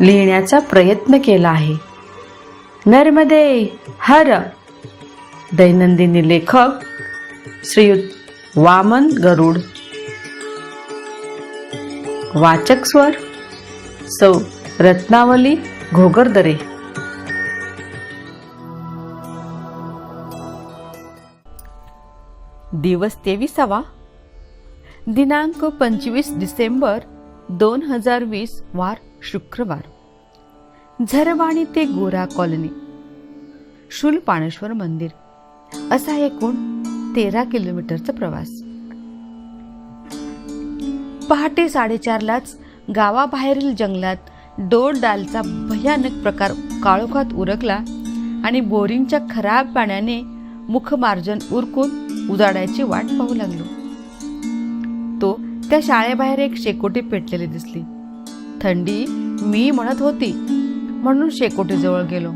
लिहिण्याचा प्रयत्न केला आहे. नर्मदे हर. दैनंदिनी लेखक श्रीयुत वामन गरुड. वाचक स्वर सौ रत्नावली घोगरदरे. दिवस तेविसावा. दिनांक पंचवीस डिसेंबर दोन हजार वीस वार शुक्रवार. झरवाणी ते गोरा कॉलनी. शूलपाणेश्वर मंदिर. असा एकूण तेरा किलोमीटरचा प्रवास. पहाटे साडेचारलाच गावाबाहेरील जंगलात डोर डालचा भयानक प्रकार काळोखात उरकला आणि बोरिंगच्या खराब पाण्याने मुखमार्जन उरकून उजाडायची वाट पाहू लागलो. तो त्या शाळेबाहेर एक शेकोटी पेटलेली दिसली. थंडी मी म्हणत होती. म्हणून शेकोटीजवळ गेलो.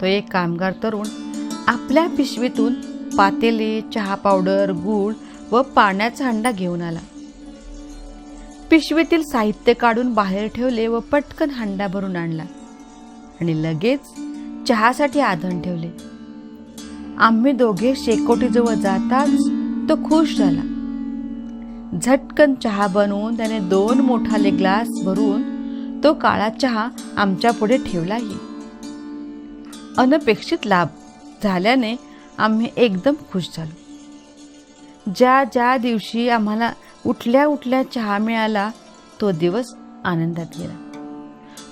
तो एक कामगार तरुण आपल्या पिशवीतून पातेले चहा पावडर गूळ व पाण्याचा हंडा घेऊन आला. पिशवीतील साहित्य काढून बाहेर ठेवले व पटकन हंडा भरून आणला आणि लगेच चहासाठी आधण ठेवले. आम्ही दोघे शेकोटीजवळ जाताच तो खुश झाला. झटकन चहा बनवून त्याने दोन मोठाले ग्लास भरून तो काळा चहा आमच्या पुढे ठेवलाही. अनपेक्षित लाभ झाल्याने आम्ही एकदम खुश झालो. ज्या ज्या दिवशी आम्हाला उठल्या उठल्या चहा मिळाला तो दिवस आनंदात गेला.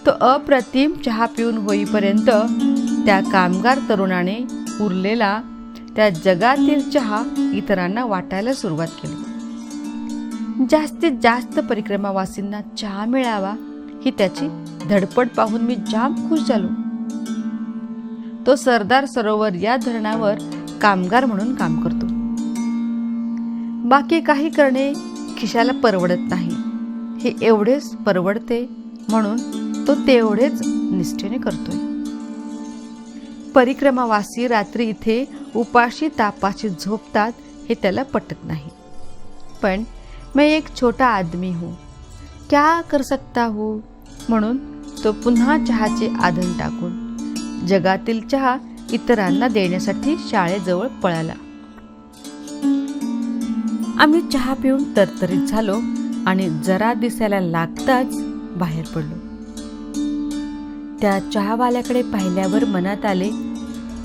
तो अप्रतिम चहा पिऊन होईपर्यंत त्या कामगार तरुणाने उरलेला त्या जगातील चहा इतरांना वाटायला सुरुवात केली. जास्तीत जास्त परिक्रमावासींना चहा मिळावा ही त्याची धडपड पाहून मी जाम खुश झालो. तो सरदार सरोवर या धरणावर कामगार म्हणून काम करतो. बाकी काही करणे खिशाला परवडत नाही. हे एवढेच परवडते म्हणून तो तेवढेच निष्ठेने करतोय. परिक्रमावासी रात्री इथे उपाशी तापाशी झोपतात हे त्याला पटत नाही. पण मैं एक छोटा आदमी हूँ. क्या कर सकता हूँ? म्हणून तो पुन्हा चहाचे आधण टाकून जगातील चहा इतरांना देण्यासाठी शाळेजवळ पळाला. आम्ही चहा पिऊन तरतरीत झालो आणि जरा दिसायला लागताच बाहेर पडलो. त्या चहावाल्याकडे पाहिल्यावर मनात आले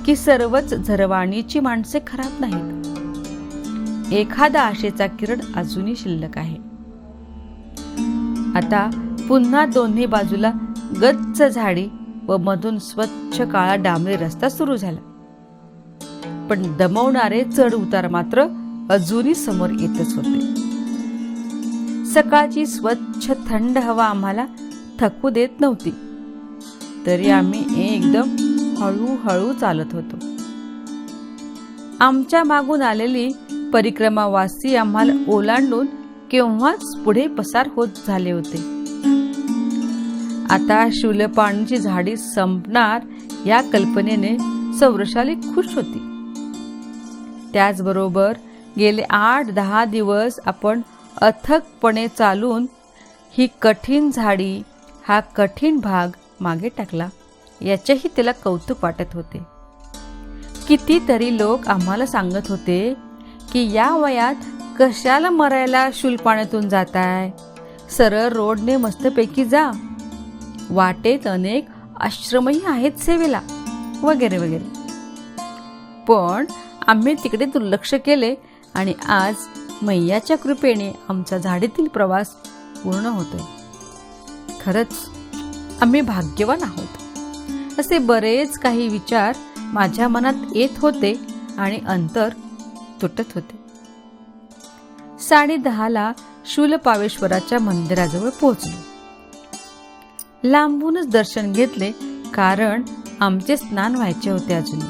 की सर्वच झरवाणीची माणसे खराब नाहीत. एखादा आशेचा किरण अजूनही शिल्लक आहे. आता पुन्हा दोन्ही बाजूला गच्च झाडी व मधून स्वच्छ काळा डांबरी रस्ता सुरू झाला. पण दमवणारे चढ उतार मात्र अजूनही समोर येतच होते. सकाळची स्वच्छ थंड हवा आम्हाला थकू देत नव्हती. तरी आम्ही एकदम हळूहळू चालत होतो. आमच्या मागून आलेली परिक्रमावासी आम्हाला ओलांडून केव्हाच पुढे पसार होत झाले होते. आता शूलपाणीची झाडी संपणार या कल्पनेने सौरशाली खुश होती. त्याचबरोबर गेले आठ दहा दिवस आपण अथकपणे चालून ही कठीण झाडी हा कठीण भाग मागे टाकला याचेही तिला कौतुक वाटत होते. कितीतरी लोक आम्हाला सांगत होते की या वयात कशाला मरायला शुलपाण्यातून जाताय? सरळ रोडने मस्तपैकी जा. वाटेत अनेक आश्रमही आहेत सेवेला वगैरे वगैरे. पण आम्ही तिकडे दुर्लक्ष केले आणि आज मैयाच्या कृपेने आमचा झाडीतील प्रवास पूर्ण होतोय. खरंच आम्ही भाग्यवान आहोत. असे बरेच काही विचार माझ्या मनात येत होते आणि अंतर तुटत होते. साडे दहाला शूलपावेश्वराच्या मंदिराजवळ पोहोचलो. लांबूनच दर्शन घेतले कारण आमचे स्नान व्हायचे होते अजूनही.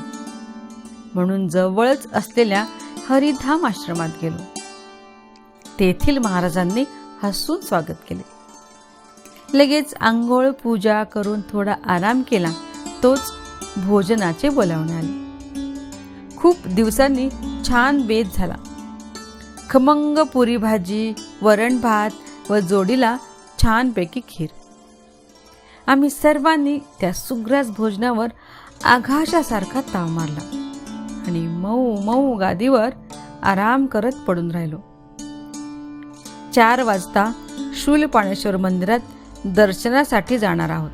म्हणून जवळच असलेल्या हरिधाम आश्रमात गेलो. तेथील महाराजांनी हसून स्वागत केले. लगेच आंघोळ पूजा करून थोडा आराम केला तोच भोजनाचे बोलावणे आले. खूप दिवसांनी छान बेत झाला. खमंग पुरी भाजी वरण भात व जोडीला छानपैकी खीर. आम्ही सर्वांनी त्या सुग्रास भोजनावर आघाशासारखा ताव मारला आणि मऊ मऊ गादीवर आराम करत पडून राहिलो. चार वाजता शूलपाणेश्वर मंदिरात दर्शनासाठी जाणार आहोत.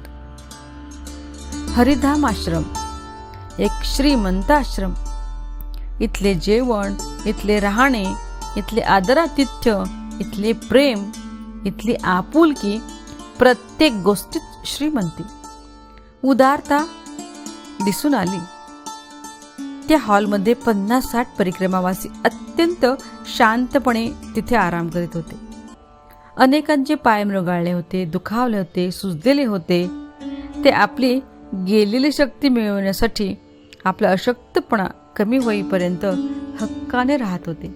हरिधाम आश्रम एक श्रीमंत आश्रम. इथले जेवण इथले राहणे इथले आदरातिथ्य इथले प्रेम इथली आपुलकी प्रत्येक गोष्टीत श्रीमंती उदारता दिसून आली. त्या हॉलमध्ये पन्नास साठ परिक्रमावासी अत्यंत शांतपणे तिथे आराम करीत होते. अनेकांचे पाय मृगाळले होते दुखावले होते सुजलेले होते. ते आपली गेलेली शक्ती मिळवण्यासाठी आपला अशक्तपणा कमी होईपर्यंत हक्काने राहत होते.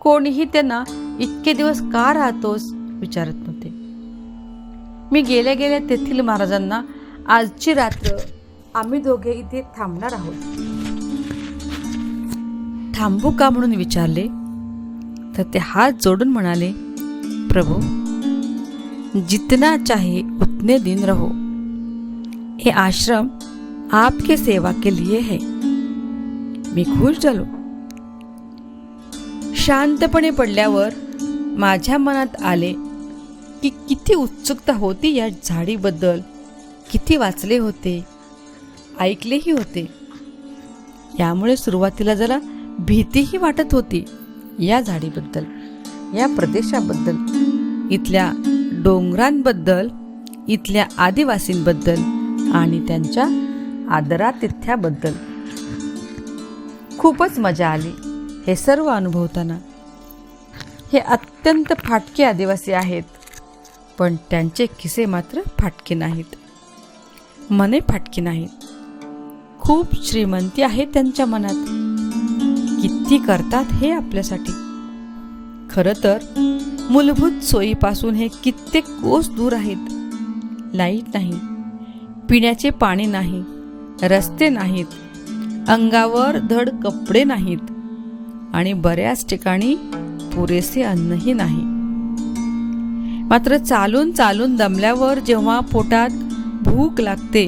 कोणीही त्यांना इतके दिवस का राहतोस? विचारत नव्हते. मी गेल्या गेल्या तेथील महाराजांना आजची रात्र आम्ही दोघे इथे थांबणार आहोत. थांबू का म्हणून विचारले? तर ते हात जोडून म्हणाले प्रभू जितना चाहे उतने दिन रहो. हे आश्रम आपके सेवा के लिए है. मी खुश झालो. शांतपणे पडल्यावर माझ्या मनात आले की किती उत्सुकता होती या झाडीबद्दल. किती वाचले होते. ऐकलेही होते. यामुळे सुरुवातीला जरा भीतीही वाटत होती या झाडीबद्दल. या प्रदेशाबद्दल. इथल्या डोंगरांबद्दल इथल्या आदिवासींबद्दल आणि त्यांच्या आदरातिथ्याबद्दल. खूपच मजा आली हे सर्व अनुभवताना. हे अत्यंत फाटके आदिवासी आहेत. पण त्यांचे किसे मात्र फाटके नाहीत. मने फाटकी नाहीत. खूप श्रीमंती आहे त्यांच्या मनात. किती करतात हे आपल्यासाठी? खरं तर मूलभूत सोयीपासून हे कित्येक कोस दूर आहेत. लाइट नाही पिण्याचे पाणी नाही रस्ते नाहीत अंगावर धड कपडे नाहीत आणि बऱ्याच ठिकाणी पुरेसे अन्नही नाही. मात्र चालून चालून दमल्यावर जेव्हा पोटात भूक लागते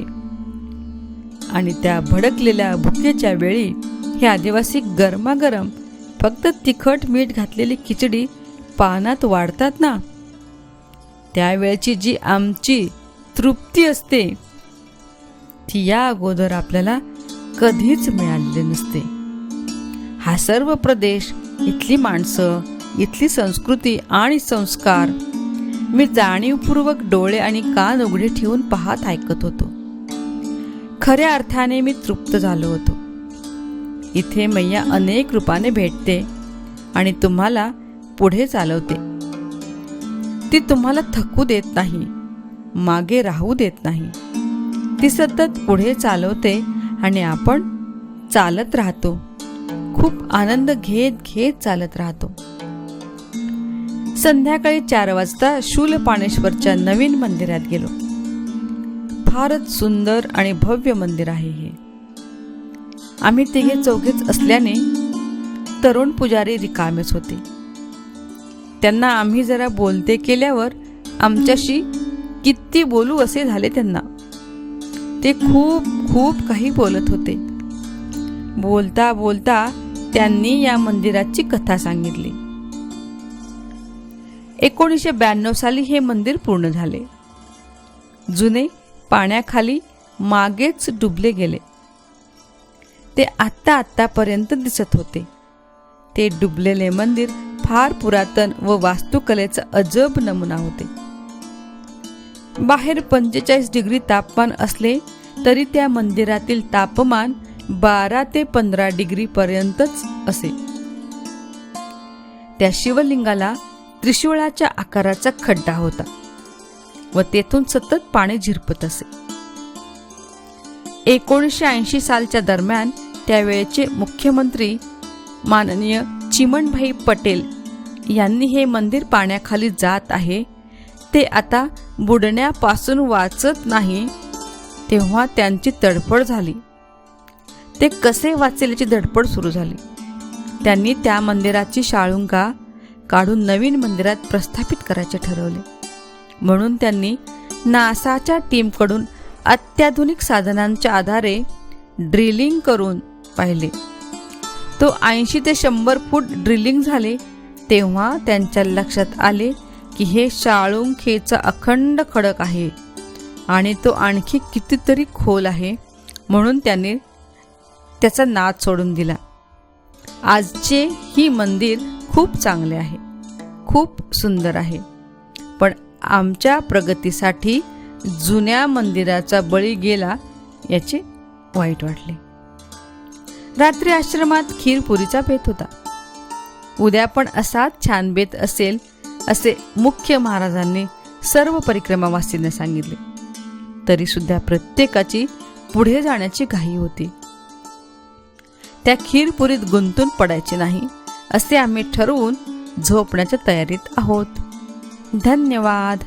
आणि त्या भडकलेल्या भुकेच्या वेळी हे आदिवासी गरमागरम फक्त तिखट मीठ घातलेली खिचडी पानात वाढतात ना? त्यावेळची जी आमची तृप्ती असते ती या अगोदर आपल्याला कधीच मिळालेली नसते. हा सर्व प्रदेश इथली माणसं इथली संस्कृती आणि संस्कार मी जाणीवपूर्वक डोळे आणि कान उघडे ठेवून पाहत ऐकत होतो. खऱ्या अर्थाने मी तृप्त झालो होतो. इथे मैया अनेक रूपाने भेटते आणि तुम्हाला पुढे चालवते. ती तुम्हाला थकू देत नाही मागे राहू देत नाही. ती सतत पुढे चालवते आणि आपण चालत राहतो. खूप आनंद घेत घेत चालत राहतो. संध्याकाळी चार वाजता शूलपाणेश्वरच्या नवीन मंदिरात गेलो. फारच सुंदर आणि भव्य मंदिर आहे हे. आम्ही तिघे चौघेच असल्याने तरुण पुजारी रिकामेच होते. त्यांना आम्ही जरा बोलते केल्यावर आमच्याशी किती बोलू असे झाले त्यांना. ते खूप खूप काही बोलत होते. बोलता बोलता त्यांनी या मंदिराची कथा सांगितली. एकोणीसशे ब्याण्णव साली हे मंदिर पूर्ण झाले. जुने पाण्याखाली मागेच डुबले गेले. ते आत्ता आत्तापर्यंत दिसत होते. ते डुबलेले मंदिर फार पुरातन व वास्तुकलेचा अजब नमुना होते. बाहेर पंचेचाळीस डिग्री तापमान असले तरी त्या मंदिरातील तापमान बारा ते पंधरा डिग्री पर्यंतच असे. त्या शिवलिंगाला त्रिशूळाच्या आकाराचा खड्डा होता व तेथून सतत पाणी झिरपत असे. एकोणीसशे ऐंशी सालच्या दरम्यान त्यावेळेचे मुख्यमंत्री माननीय चिमणभाई पटेल यांनी हे मंदिर पाण्याखाली जात आहे ते आता बुडण्यापासून वाचत नाही तेव्हा त्यांची तडफड झाली. ते कसे वाचेल याची धडपड सुरू झाली. त्यांनी त्या मंदिराची शाळुंगा काढून नवीन मंदिरात प्रस्थापित करायचे ठरवले. म्हणून त्यांनी नासाच्या टीमकडून अत्याधुनिक साधनांच्या आधारे ड्रिलिंग करून पाहिले. तो ऐंशी ते शंभर फूट ड्रिलिंग झाले तेव्हा त्यांच्या लक्षात आले की हे शाळुंखेचा अखंड खडक आहे आणि तो आणखी कितीतरी खोल आहे म्हणून त्यांनी त्याचा नाद सोडून दिला. आजचे ही मंदिर खूप चांगले आहे. खूप सुंदर आहे. पण आमच्या प्रगतीसाठी जुन्या मंदिराचा बळी गेला याचे वाईट वाटले. रात्री आश्रमात खीरपुरीचा बेत होता. उद्या पण असाच छान बेत असेल असे मुख्य महाराजांनी सर्व परिक्रमावासींना सांगितले. तरी सुद्धा प्रत्येकाची पुढे जाण्याची घाई होती. त्या खीरपुरीत गुंतून पडायचे नाही. असे आम्ही ठरवून झोपण्याच्या तयारीत आहोत. धन्यवाद.